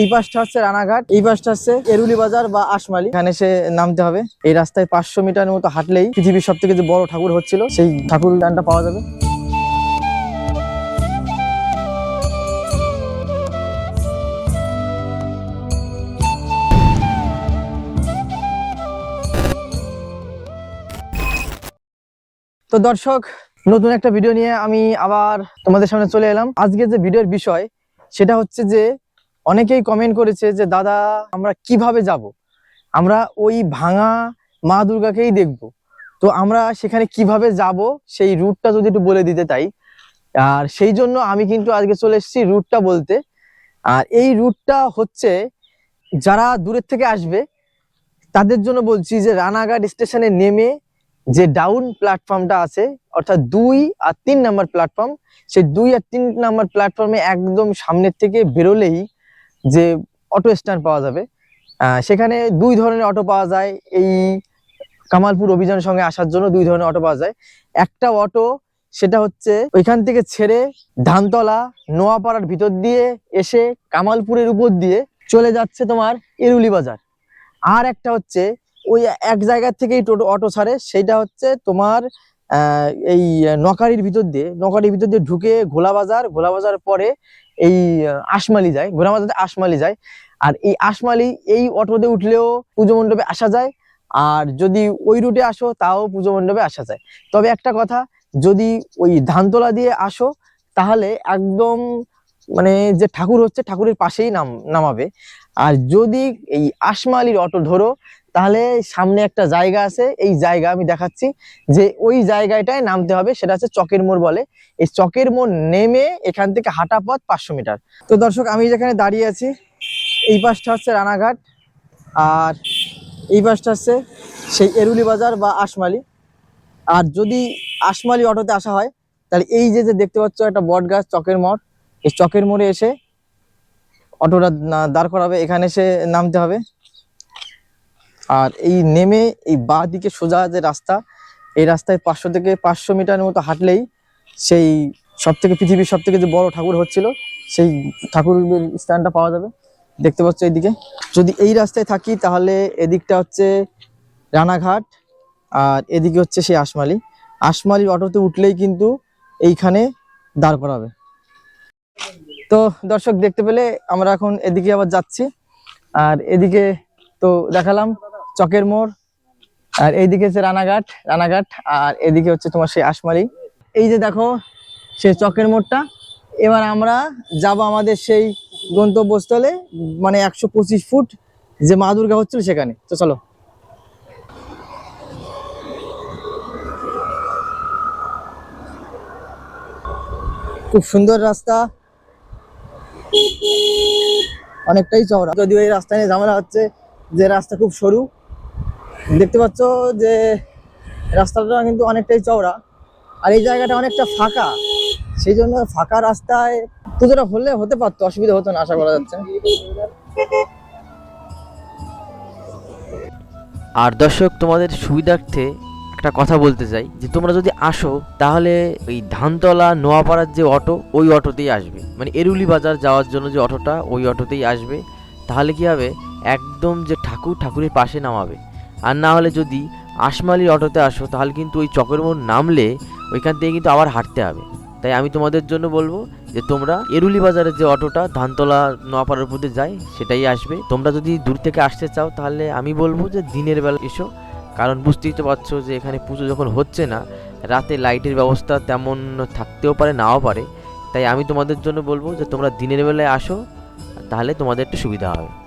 এই পাশটা হচ্ছে রানাঘাট, এই পাশটা হচ্ছে এরুলি বাজার বা আশমালি এখানে সে নামতে হবে। এই রাস্তায় পাঁচশো মিটার মতো হাঁটলেই পৃথিবীর সব থেকে যে বড় ঠাকুর হচ্ছিল, সেই ঠাকুর গানটা পাওয়া যাবে। তো দর্শক, নতুন একটা ভিডিও নিয়ে আমি আবার তোমাদের সামনে চলে এলাম। আজকে যে ভিডিওর বিষয়, সেটা হচ্ছে যে অনেকেই কমেন্ট করেছে যে, দাদা, আমরা কীভাবে যাব? আমরা ওই ভাঙা মা দুর্গাকেই দেখব। তো আমরা সেখানে কীভাবে যাব? সেই রুটটা যদি একটু বলে দিতে তাই। আর সেই জন্য আমি কিন্তু আজকে চলে এসেছি রুটটা বলতে। আর এই রুটটা হচ্ছে, যারা দূরের থেকে আসবে, তাদের জন্য বলছি যে, রানাঘাট স্টেশনে নেমে যে ডাউন প্ল্যাটফর্মটা আছে, অর্থাৎ দুই আর তিন নাম্বার প্ল্যাটফর্ম সেই দুই আর তিন নাম্বার প্ল্যাটফর্মে একদম সামনের থেকে বেরোলেই যে অটো স্ট্যান্ড পাওয়া যাবে। সেখানে দুই ধরনের অটো পাওয়া যায়। এই কামালপুর অভিযানের সঙ্গে আসার জন্য দুই ধরনের অটো পাওয়া যায়। একটা অটো সেটা হচ্ছে ওইখান থেকে ছেড়ে ধানতলা, নোয়াপাড়ার ভিতর দিয়ে এসে কামালপুরের উপর দিয়ে চলে যাচ্ছে তোমার এরুলি বাজার। আর একটা হচ্ছে, ওই এক জায়গা থেকেই টোটো অটো ছাড়ে। সেইটা হচ্ছে তোমার এই নকারির ভিতর দিয়ে, নকারির ভিতর দিয়ে ঢুকে ঘোলা বাজার। ঘোলা বাজার পরে এই আশমালি যায় থেকে আশমালি যায়। আর এই আশমালি, এই অটোতে উঠলেও পুজো মণ্ডপে আসা যায়। আর যদি ওই রুটে আসো, তাও পুজো মণ্ডপে আসা যায়। তবে একটা কথা, যদি ওই ধানতলা দিয়ে আসো, তাহলে একদম মানে যে ঠাকুর হচ্ছে, ঠাকুরের পাশেই নাম, নামাবে। আর যদি এই আশমালির অটো ধরো তাহলে সামনে একটা জায়গা আছে, এই জায়গা আমি দেখাচ্ছি। যে ওই জায়গাটায় নামতে হবে, সেটা হচ্ছে চকের মোড় বলে। এই চকের মোড় নেমে এখান থেকে হাঁটা পথ পাঁচশো মিটার। তো দর্শক, আমি যেখানে দাঁড়িয়ে আছি, এই পাশটা হচ্ছে রানাঘাট, আর এই পাশটা হচ্ছে সেই এরুলি বাজার বা আশমালি আর যদি আশমালি অটোতে আসা হয়, তাহলে এই যে যে দেখতে পাচ্ছ একটা বট গাছ চকের মোড়, এই চকের মোড়ে এসে অটোটা দাঁড় করাবে, এখানে এসে নামতে হবে। আর এই নেমে এই বাঁ দিকে সোজা যে রাস্তা, এই রাস্তায় পাঁচশো থেকে পাঁচশো মিটারের মতো হাঁটলেই সেই সব থেকে পৃথিবীর সব থেকে যে বড় ঠাকুর হচ্ছিল, সেই ঠাকুরের স্থানটা পাওয়া যাবে। দেখতে পাচ্ছ এইদিকে। যদি এই রাস্তায় থাকি, তাহলে এদিকটা হচ্ছে রানাঘাট, আর এদিকে হচ্ছে সেই আশমালি আশমালির অটোতে উঠলেই কিন্তু এইখানে দাঁড় করাবে। তো দর্শক, দেখতে পেলে আমরা এখন এদিকে আবার যাচ্ছি। আর এদিকে তো দেখালাম চকের মোড়, আর এইদিকে হচ্ছে রানাঘাট রানাঘাট, আর এদিকে হচ্ছে তোমার সেই আশমারি এই যে দেখো, সেই চকের মোড়টা, এবার আমরা যাব আমাদের সেই গন্তব্যস্থলে মানে একশো পঁচিশ ফুট যে মা দুর্গা হচ্ছিল সেখানে। তো চলো। খুব সুন্দর রাস্তা। অনেকটাই চওড়া। যদিও এই রাস্তা নিয়ে ঝামেলা হচ্ছে, যে রাস্তা খুব সরু দেখতে পাচ্ছ যে রাস্তাটা কিন্তু অনেকটাই চওড়া, আর এই জায়গাটা অনেকটা ফাঁকা। সেই জন্য ফাঁকা রাস্তায় পুজোটা হলে হতে পারতো, অসুবিধা হতো না, আশা করা যাচ্ছে। আর দর্শক, তোমাদের সুবিধার্থে একটা কথা বলতে চাই, যে তোমরা যদি আসো, তাহলে ওই ধানতলা, নোয়াপাড়ার যে অটো, ওই অটোতেই আসবে। মানে এরুলি বাজার যাওয়ার জন্য যে অটোটা, ওই অটোতেই আসবে। তাহলে কি হবে? একদম যে ঠাকুর, ঠাকুরের পাশে নামাবে। আর না হলে যদি আশমালির অটোতে আসো, তাহলে কিন্তু ওই চকের মোড় নামলে ওইখান থেকে কিন্তু আবার হাঁটতে হবে। তাই আমি তোমাদের জন্য বলব যে তোমরা এরুলি বাজারের যে অটোটা ধানতলা নোয়াপাড়ার দিয়ে যায়, সেটাই আসবে। তোমরা যদি দূর থেকে আসতে চাও, তাহলে আমি বলব যে দিনের বেলা এসো। কারণ বুঝতেই তো পারছ যে এখানে পুজো যখন হচ্ছে না, রাতে লাইটের ব্যবস্থা তেমন থাকতেও পারে, নাও পারে। তাই আমি তোমাদের জন্য বলব যে তোমরা দিনের বেলায় আসো, তাহলে তোমাদের একটু সুবিধা হবে।